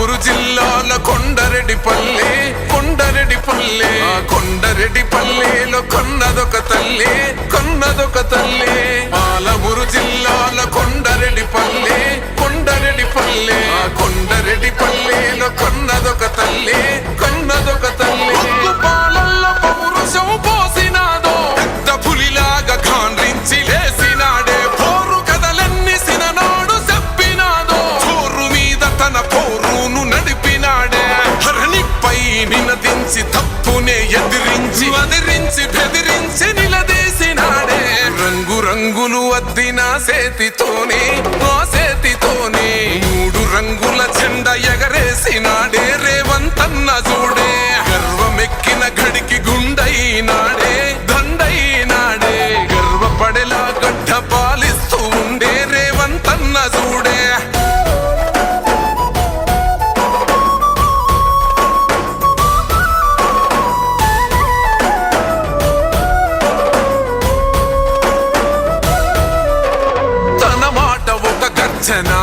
పాలమూరు జిల్లాల కొండరెడ్డిపల్లి కొండరెడ్డిపల్లి. కొండరెడ్డిపల్లిలో కొన్నదొక తల్లి కొన్నదొక తల్లి. పాలమూరు జిల్లాల రంగులు అద్దిన సేతితోనే నా సేతితోనే మూడు రంగుల చెండ ఎగరేసినాడే రేవంతన్న చూడే. గర్వమెక్కిన గడికి గుండైనాడే దండైనాడే. గర్వపడేలా గడ్డ పాలిస్తూ ఉండే రేవంతన్న చూడే. అంచనా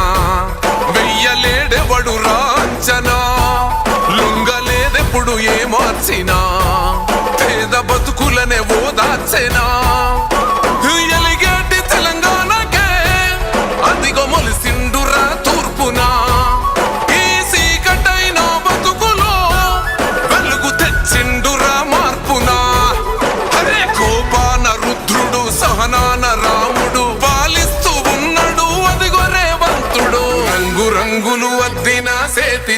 వెయ్యలేడెవడు రాంచనా? లుంగలేదెప్పుడు ఏ మార్చినా? పేద బతుకులనే ఓదార్చెనా? రంగులు అద్దిన సేతి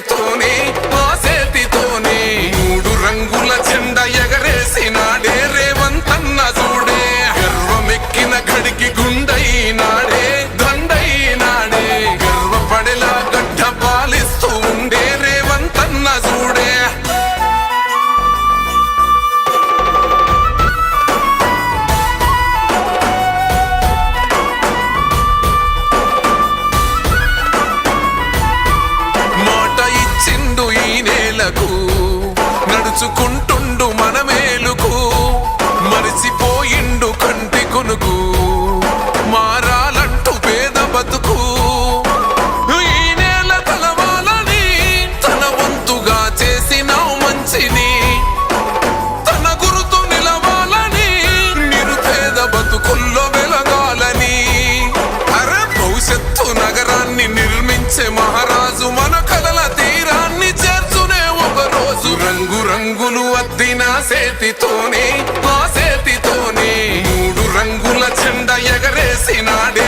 నేలకు నడుచుకుంటుండు మన మేలుకు మరిచిపోయిండు కంటి కొనుకు మారాలంటూ పేద బతుకు. ఈ నేల తలవాలని తన వంతుగా చేసిన మంచిని తన గురుతు నిలవాలని నిరుపేద బతుకుల్లో వెలగాలని. అరే భవిష్యత్తు నగరాన్ని నిర్మించే మహారాజు మన రంగులు అద్దిన సేతితోనే ఆ సేతితోనే మూడు రంగుల చెండ ఎగరేసినాడు.